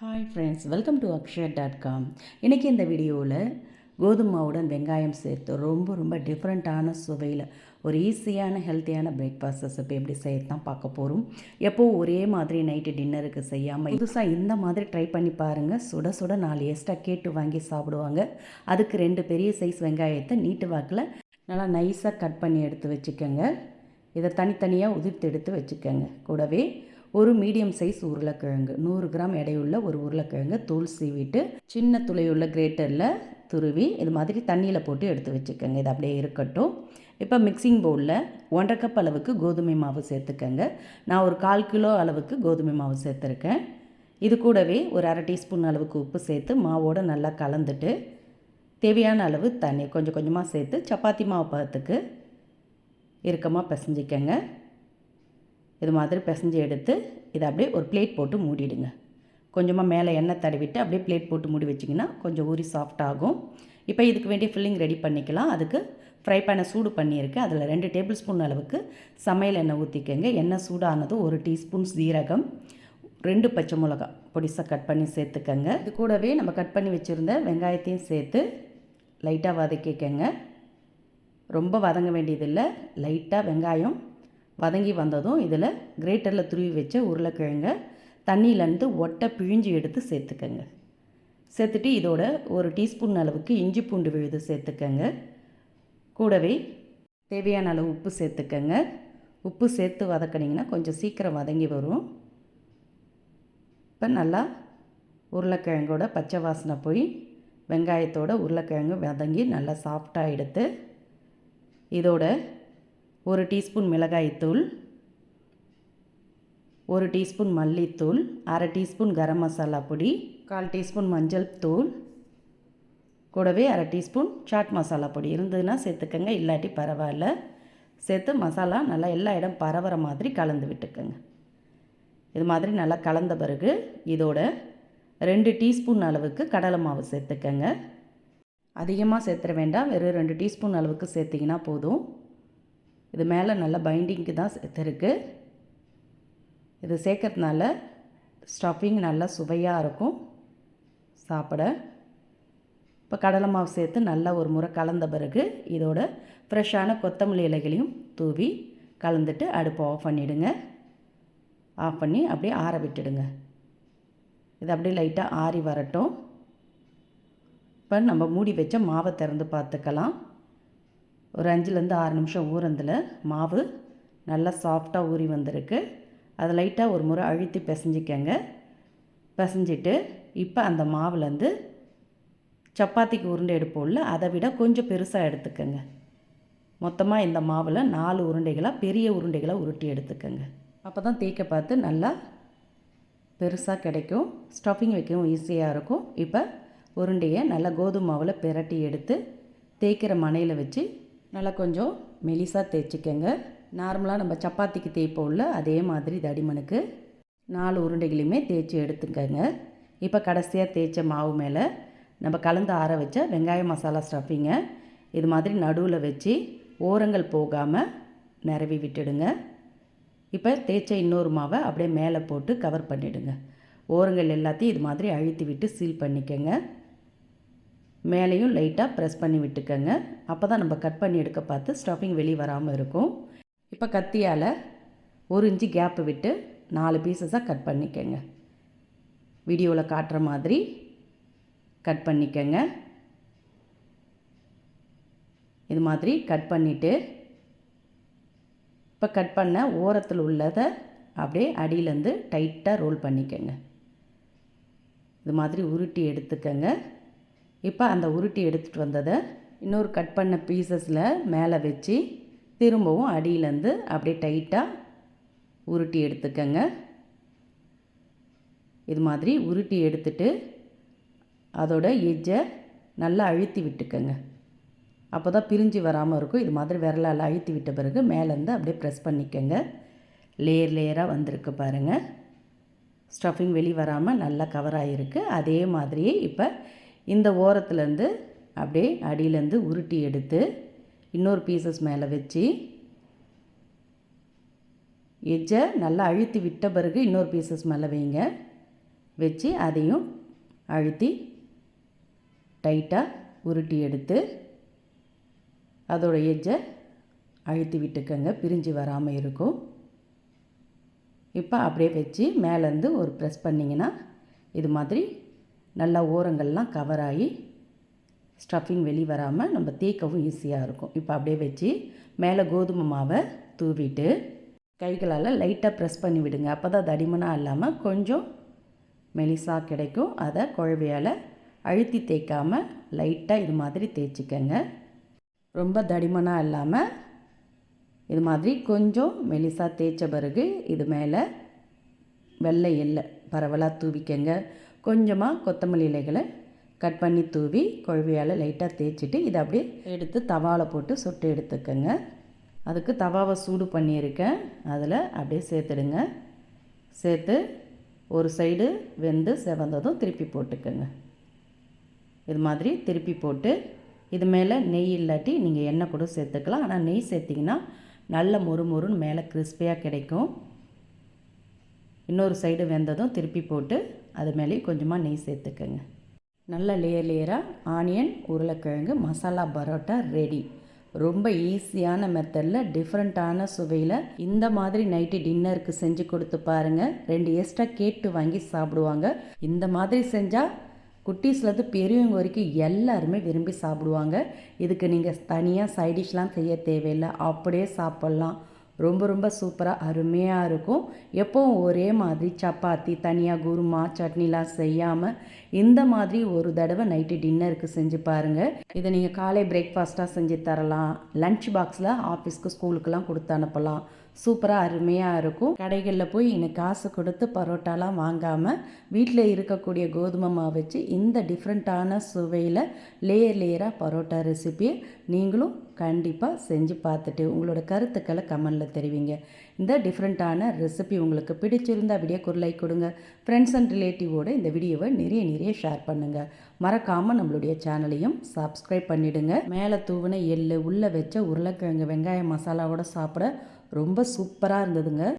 Hi friends welcome to Akshaya dot com இன்றைக்கி இந்த வீடியோவில் கோதுமாவுடன் வெங்காயம் சேர்த்து ரொம்ப ரொம்ப டிஃப்ரெண்ட்டான சுவையில் ஒரு ஈஸியான ஹெல்த்தியான பிரேக்ஃபாஸ்ட் ரெசிபி எப்படி செய்யறது தான் பார்க்க போகிறோம் எப்போது ஒரே மாதிரி நைட்டு டின்னருக்கு செய்யாமல் புதுசாக இந்த மாதிரி ட்ரை பண்ணி பாருங்கள் சுட சுட நாலு எக்ஸ்ட்ரா கேட்டு வாங்கி சாப்பிடுவாங்க. அதுக்கு ரெண்டு பெரிய சைஸ் வெங்காயத்தை நீட்டு வாக்கில் நல்லா நைஸாக கட் பண்ணி எடுத்து வச்சுக்கோங்க. இதை தனித்தனியாக உதிர்த்து எடுத்து வச்சுக்கோங்க. கூடவே ஒரு மீடியம் சைஸ் உருளைக்கிழங்கு. நூறு கிராம் எடையுள்ள ஒரு உருளைக்கிழங்கு தூள் சீவிட்டு சின்ன துளையுள்ள கிரேட்டரில் துருவி இது மாதிரி தண்ணியில் போட்டு எடுத்து வச்சுக்கோங்க. இது அப்படியே இருக்கட்டும். இப்போ மிக்சிங் பவுலில் ஒன்றரை கப் அளவுக்கு கோதுமை மாவு சேர்த்துக்கோங்க. நான் ஒரு கால் கிலோ அளவுக்கு கோதுமை மாவு சேர்த்துருக்கேன். இது கூடவே ஒரு அரை டீஸ்பூன் அளவுக்கு உப்பு சேர்த்து மாவோடு நல்லா கலந்துட்டு தேவையான அளவு தண்ணி கொஞ்சம் கொஞ்சமாக சேர்த்து சப்பாத்தி மாவு பதத்துக்கு இறுக்கமாக பிசைஞ்சிக்கங்க. இது மாதிரி பிசைஞ்சு எடுத்து இதை அப்படியே ஒரு பிளேட் போட்டு மூடிடுங்க. கொஞ்சமாக மேலே எண்ணெய் தடவிட்டு அப்படியே பிளேட் போட்டு மூடி வச்சிங்கன்னா கொஞ்சம் ஊறி சாஃப்ட் ஆகும். இப்போ இதுக்கு வேண்டிய ஃபில்லிங் ரெடி பண்ணிக்கலாம். அதுக்கு ஃப்ரை பண்ண சூடு பண்ணியிருக்கேன் அதில் ரெண்டு டேபிள் ஸ்பூன் அளவுக்கு சமையல் எண்ணெய் ஊற்றிக்கங்க எண்ணெய் சூடானதும் ஒரு டீஸ்பூன் சீரகம் ரெண்டு பச்சை மிளகா பொடிசாக கட் பண்ணி சேர்த்துக்கங்க. இது கூடவே நம்ம கட் பண்ணி வச்சுருந்த வெங்காயத்தையும் சேர்த்து லைட்டாக வதக்கிக்கங்க. ரொம்ப வதங்க வேண்டியதில்லை. லைட்டாக வெங்காயம் வதங்கி வந்ததும் இதில் கிரேட்டரில் துருவி வச்ச உருளைக்கிழங்க தண்ணியிலேருந்து ஒட்டை பிழிஞ்சு எடுத்து சேர்த்துக்கங்க. சேர்த்துட்டு இதோட ஒரு டீஸ்பூன் அளவுக்கு இஞ்சி பூண்டு விழுது சேர்த்துக்கங்க. கூடவே தேவையான அளவு உப்பு சேர்த்துக்கங்க. உப்பு சேர்த்து வதக்கினீங்கன்னா கொஞ்சம் சீக்கிரம் வதங்கி வரும். இப்போ நல்லா உருளைக்கிழங்கோட பச்சை வாசனை போய் வெங்காயத்தோட உருளைக்கிழங்கு வதங்கி நல்லா சாஃப்டாக எடுத்து இதோட ஒரு டீஸ்பூன் மிளகாய்த்தூள் ஒரு டீஸ்பூன் மல்லித்தூள் அரை டீஸ்பூன் கரம் மசாலா பொடி கால் டீஸ்பூன் மஞ்சள் தூள் கூடவே அரை டீஸ்பூன் சாட் மசாலா பொடி. இருந்ததுன்னா சேர்த்துக்கங்க இல்லாட்டி பரவாயில்ல. சேர்த்து மசாலா நல்லா எல்லா இடம் பரவுற மாதிரி கலந்து விட்டுக்கோங்க. இது மாதிரி நல்லா கலந்த பிறகு இதோட ரெண்டு டீஸ்பூன் அளவுக்கு கடலை மாவு சேர்த்துக்கங்க. அதிகமாக சேர்த்துற வேண்டாம் வெறும் ரெண்டு டீஸ்பூன் அளவுக்கு சேர்த்திங்கன்னா போதும். இது மேலே நல்ல பைண்டிங்க்கு தான் சேர்த்துருக்கு இது சேர்க்கறதுனால ஸ்டஃபிங் நல்லா சுவையாக இருக்கும். சாப்பிட. இப்போ கடலை மாவு சேர்த்து நல்லா ஒரு முறை கலந்த பிறகு இதோட ஃப்ரெஷ்ஷான கொத்தமல்லி இலைகளையும் தூவி கலந்துட்டு அடுப்பை ஆஃப் பண்ணிவிடுங்க ஆஃப் பண்ணி அப்படியே ஆற விட்டுடுங்க. இது அப்படியே லைட்டாக ஆறி வரட்டும். இப்போ நம்ம மூடி வச்ச மாவை திறந்து பார்த்துக்கலாம். ஒரு அஞ்சுலேருந்து ஆறு நிமிஷம் ஊறந்தில் மாவு நல்லா சாஃப்டாக ஊறி வந்திருக்கு. அதை லைட்டாக ஒரு முறை அழுத்தி பிசைஞ்சிக்கங்க. பிசைஞ்சிட்டு இப்போ அந்த மாவுலேருந்து சப்பாத்திக்கு உருண்டை எடுப்போம்ல அதை விட கொஞ்சம் பெருசாக எடுத்துக்கோங்க. மொத்தமாக இந்த மாவில் நாலு உருண்டைகளாக பெரிய உருண்டைகளாக உருட்டி எடுத்துக்கோங்க. அப்போ தான் தேய்க்க பார்த்து நல்லா பெருசாக கிடைக்கும். ஸ்டஃபிங் வைக்கவும் ஈஸியாக இருக்கும். இப்போ உருண்டையை நல்லா கோதுமை மாவில் பிரட்டி எடுத்து தேய்க்கிற மனையில் வச்சு நல்லா கொஞ்சம் மெலிசாக தேய்ச்சிக்கங்க. நார்மலாக நம்ம சப்பாத்திக்கு தேய்ப்போம்ல அதே மாதிரி தடிமனுக்கு நாலு உருண்டைகளையுமே தேய்ச்சி எடுத்துக்கங்க. இப்போ கடைசியாக தேய்ச்ச மாவு மேலே நம்ம கலந்து ஆற வச்ச வெங்காய மசாலா ஸ்டஃபிங்கை இது மாதிரி நடுவில் வச்சு ஓரங்கள் போகாமல் நிரவி விட்டுடுங்க. இப்போ தேய்ச்ச இன்னொரு மாவை அப்படியே மேலே போட்டு கவர் பண்ணிவிடுங்க ஓரங்கள் எல்லாத்தையும் இது மாதிரி அழுத்தி விட்டு சீல் பண்ணிக்கோங்க. மேலேயும் லைட்டாக ப்ரெஸ் பண்ணி விட்டுக்கோங்க. அப்போ தான் நம்ம கட் பண்ணி எடுக்க பார்த்து ஸ்டஃபிங் வெளியே வராமல் இருக்கும். இப்போ கத்தியால் ஒரு இன்ச்சு கேப்பு விட்டு நாலு பீசஸாக கட் பண்ணிக்கோங்க. வீடியோவில் காட்டுற மாதிரி கட் பண்ணிக்கோங்க. இது மாதிரி கட் பண்ணிவிட்டு இப்போ கட் பண்ண ஓரத்தில் உள்ளதை அப்படியே அடியிலேருந்து டைட்டாக ரோல் பண்ணிக்கோங்க. இது மாதிரி உருட்டி எடுத்துக்கோங்க. இப்போ அந்த உருட்டி எடுத்துகிட்டு வந்ததை இன்னொரு கட் பண்ண பீசஸில் மேலே வச்சு திரும்பவும் அடியிலேருந்து அப்படியே டைட்டாக உருட்டி எடுத்துக்கங்க. இது மாதிரி உருட்டி எடுத்துட்டு அதோட எஜ்ஜை நல்லா அழுத்தி விட்டுக்கங்க. அப்போ தான் பிரிஞ்சு வராமல் இருக்கும். இது மாதிரி விரலால் அழுத்தி விட்ட பிறகு மேலேருந்து அப்படியே ப்ரெஸ் பண்ணிக்கங்க. லேயர் லேயராக வந்திருக்கு பாருங்கள் ஸ்டஃபிங் வெளி வராமல் நல்லா கவர் ஆகிருக்கு அதே மாதிரியே இப்போ இந்த ஓரத்துலேருந்து அப்படியே அடியிலேருந்து உருட்டி எடுத்து இன்னொரு பீசஸ் மேலே வச்சு எஜ்ஜை நல்லா அழுத்தி விட்ட பிறகு இன்னொரு பீசஸ் மேலே வைங்க. வச்சு அதையும் அழுத்தி டைட்டாக உருட்டி எடுத்து அதோட எஜ்ஜை அழுத்தி விட்டுக்கங்க. பிரிஞ்சு வராமல் இருக்கும். இப்போ அப்படியே வச்சு மேலேருந்து ஒரு ப்ரெஸ் பண்ணிங்கன்னா இது மாதிரி நல்லா ஓரங்கள்லாம் கவர் ஆகி ஸ்டஃபிங் வெளி வராமல் நம்ம தேய்க்கவும் ஈஸியாக இருக்கும். இப்போ அப்படியே வச்சு மேலே கோதுமை மாவை தூவிட்டு கைகளால் லைட்டாக ப்ரெஸ் பண்ணி விடுங்க. அப்போ தான் தடிமனாக இல்லாமல் கொஞ்சம் மெலிசாக கிடைக்கும். அதை குழவையால் அழுத்தி தேய்க்காமல் லைட்டாக இது மாதிரி தேய்ச்சிக்கங்க. ரொம்ப தடிமனாக இல்லாமல் இது மாதிரி கொஞ்சம் மெலிசாக தேய்ச்ச பிறகு இது மேலே வெள்ளை எல்லை பரவலாக தூவிக்கங்க. கொஞ்சமாக கொத்தமல்லி இலைகளை கட் பண்ணி தூவி குழவியால் லைட்டாக தேய்ச்சிட்டு இதை அப்படியே எடுத்து தவாவில் போட்டு சுட்டு எடுத்துக்கோங்க. அதுக்கு தவாவை சூடு பண்ணியிருக்கேன். அதில் அப்படியே சேர்த்துடுங்க. சேர்த்து ஒரு சைடு வெந்து செவந்ததும் திருப்பி போட்டுக்கோங்க. இது மாதிரி திருப்பி போட்டு இது மேலே நெய் இல்லாட்டி நீங்கள் எண்ணெய் கூட சேர்த்துக்கலாம். ஆனால் நெய் சேர்த்திங்கன்னா நல்ல மொறு மொறுன்னு மேலே கிறிஸ்பியாக கிடைக்கும். இன்னொரு சைடு வெந்ததும் திருப்பி போட்டு அது மேலே கொஞ்சமாக நெய் சேர்த்துக்கோங்க. நல்ல லேயர் லேயராக ஆனியன் உருளைக்கிழங்கு மசாலா பரோட்டா ரெடி ரொம்ப ஈஸியான மெத்தடில் டிஃப்ரெண்ட்டான சுவையில் இந்த மாதிரி நைட்டு டின்னருக்கு செஞ்சு கொடுத்து பாருங்கள் ரெண்டு எக்ஸ்ட்ரா கேட்டு வாங்கி சாப்பிடுவாங்க. இந்த மாதிரி செஞ்சால் குட்டீஸ்லேருந்து பெரியவங்க வரைக்கும் எல்லாருமே விரும்பி சாப்பிடுவாங்க. இதுக்கு நீங்கள் தனியாக சைடிஷ்லாம் செய்ய தேவையில்லை. அப்படியே சாப்பிட்லாம். ரொம்ப ரொம்ப சூப்பராக அருமையாக இருக்கும். எப்போவும் ஒரே மாதிரி சப்பாத்தி தனியாக குருமா சட்னிலாம் செய்யாமல் இந்த மாதிரி ஒரு தடவை நைட்டு டின்னருக்கு செஞ்சு பாருங்கள் இதை நீங்கள் காலை பிரேக்ஃபாஸ்ட்டாக செஞ்சு தரலாம். லன்ச் பாக்ஸில் ஆஃபீஸ்க்கு ஸ்கூலுக்கெலாம் கொடுத்து அனுப்பலாம். சூப்பராக அருமையாக இருக்கும். கடைகளில் போய் எனக்கு காசு கொடுத்து பரோட்டாலாம் வாங்காமல் வீட்டில் இருக்கக்கூடிய கோதுமை மாவு வச்சு இந்த டிஃப்ரெண்ட்டான சுவையில் லேயர் லேயராக பரோட்டா ரெசிபியை நீங்களும் கண்டிப்பாக செஞ்சு பார்த்துட்டு உங்களோட கருத்துக்களை கமெண்டில் தெரிவிங்க. இந்த டிஃப்ரெண்ட்டான ரெசிபி உங்களுக்கு பிடிச்சிருந்தால் வீடியோக்கு ஒரு லைக் கொடுங்க. ஃப்ரெண்ட்ஸ் அண்ட் ரிலேட்டிவோடு இந்த வீடியோவை நிறைய நிறைய ஷேர் பண்ணுங்கள் மறக்காமல் நம்மளுடைய சேனலையும் சப்ஸ்கிரைப் பண்ணிவிடுங்க மேலே தூவின எள்ளு உள்ளே வச்ச உருளைக்கிழங்கு வெங்காய மசாலாவோட சாப்பிட ரொம்ப சூப்பராக இருந்ததுங்க.